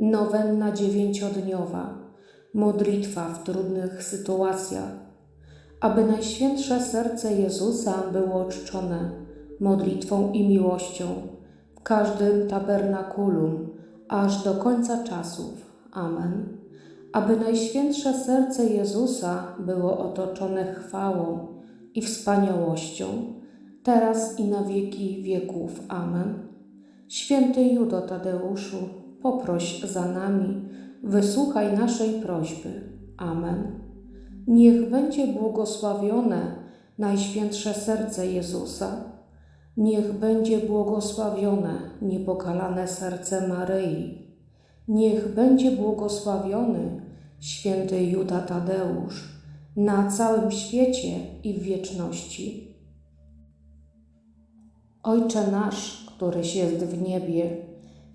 Nowenna dziewięciodniowa. Modlitwa w trudnych sytuacjach. Aby Najświętsze Serce Jezusa było czczone modlitwą i miłością w każdym tabernakulum, aż do końca czasów. Amen. Aby Najświętsze Serce Jezusa było otoczone chwałą i wspaniałością, teraz i na wieki wieków. Amen. Święty Judo Tadeuszu, poproś za nami, wysłuchaj naszej prośby. Amen. Niech będzie błogosławione Najświętsze Serce Jezusa. Niech będzie błogosławione niepokalane serce Maryi. Niech będzie błogosławiony święty Juda Tadeusz na całym świecie i w wieczności. Ojcze nasz, któryś jest w niebie,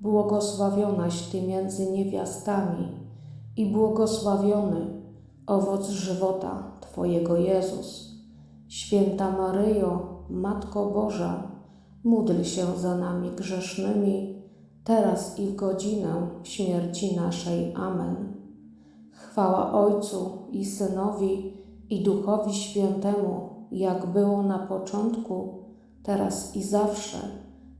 błogosławionaś Ty między niewiastami i błogosławiony owoc żywota Twojego Jezus. Święta Maryjo, Matko Boża, módl się za nami grzesznymi, teraz i w godzinę śmierci naszej. Amen. Chwała Ojcu i Synowi i Duchowi Świętemu, jak było na początku, teraz i zawsze,